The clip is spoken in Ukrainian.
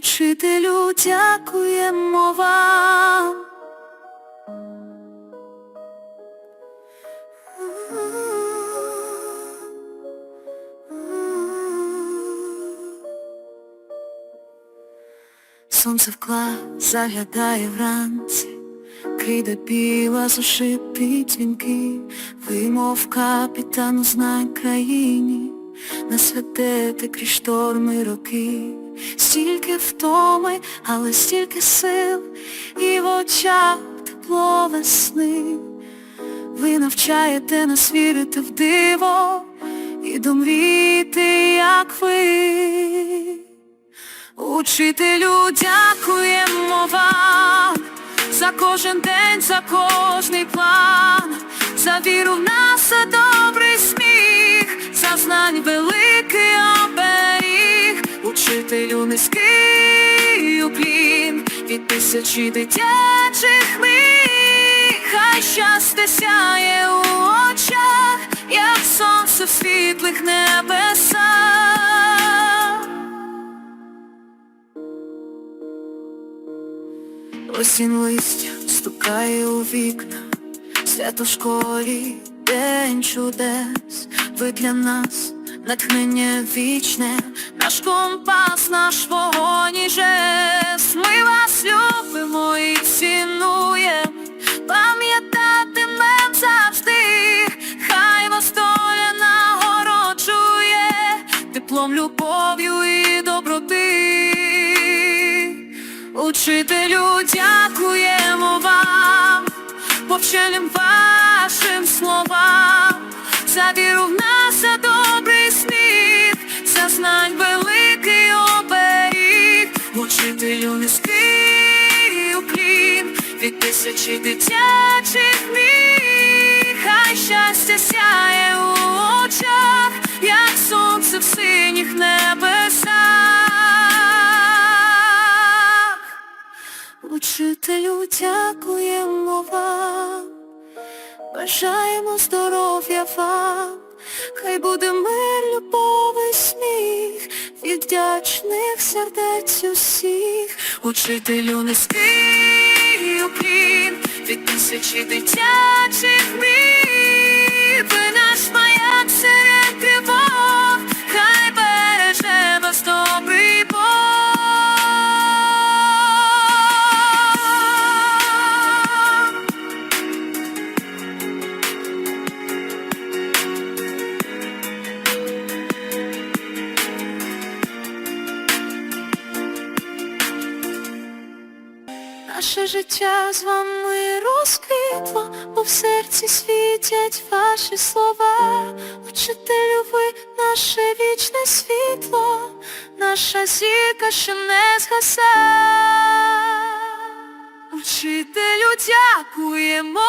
Учителю, дякуємо вам. Сонце в клас заглядає вранці, кріде біла зошити дзвінки, вимов капітану знань країні, нас ведете крізь шторми роки, стільки втоми, але стільки сил, і в очах тепло весни. Ви навчаєте нас вірити в диво і домріти, як ви. Учителю, дякуємо вам за кожен день, за кожний план, за віру в нас, за добрий сміх, за знань великий учителю низький уклін. Від тисячі дитячих мрій, хай щастя сяє у очах, як сонце в світлих небесах. Осінь листя стукає у вікна, свято школі, день чудес, ви для нас натхнення вічне, наш компас, наш вогонь і жест. Ми вас любимо і цінуємо, пам'ятатимем завжди, хай вас доля нагороджує теплом, любов'ю і доброти. Учителю, дякуємо вам, повченим вашим словам, від тисячі дитячих мрій, хай щастя сяє у очах, як сонце в синіх небесах. Учителю, дякуємо вам, бажаємо здоров'я вам, хай буде мир, любов і сміх, від вдячних сердець усіх, учителю низький уклін, від тисячі дитячих мрій, Наше життя з вами розквітло, бо в серці світять ваші слова. Учителю, ви наше вічне світло, наша зірка, що не згаса. Учителю, дякуємо.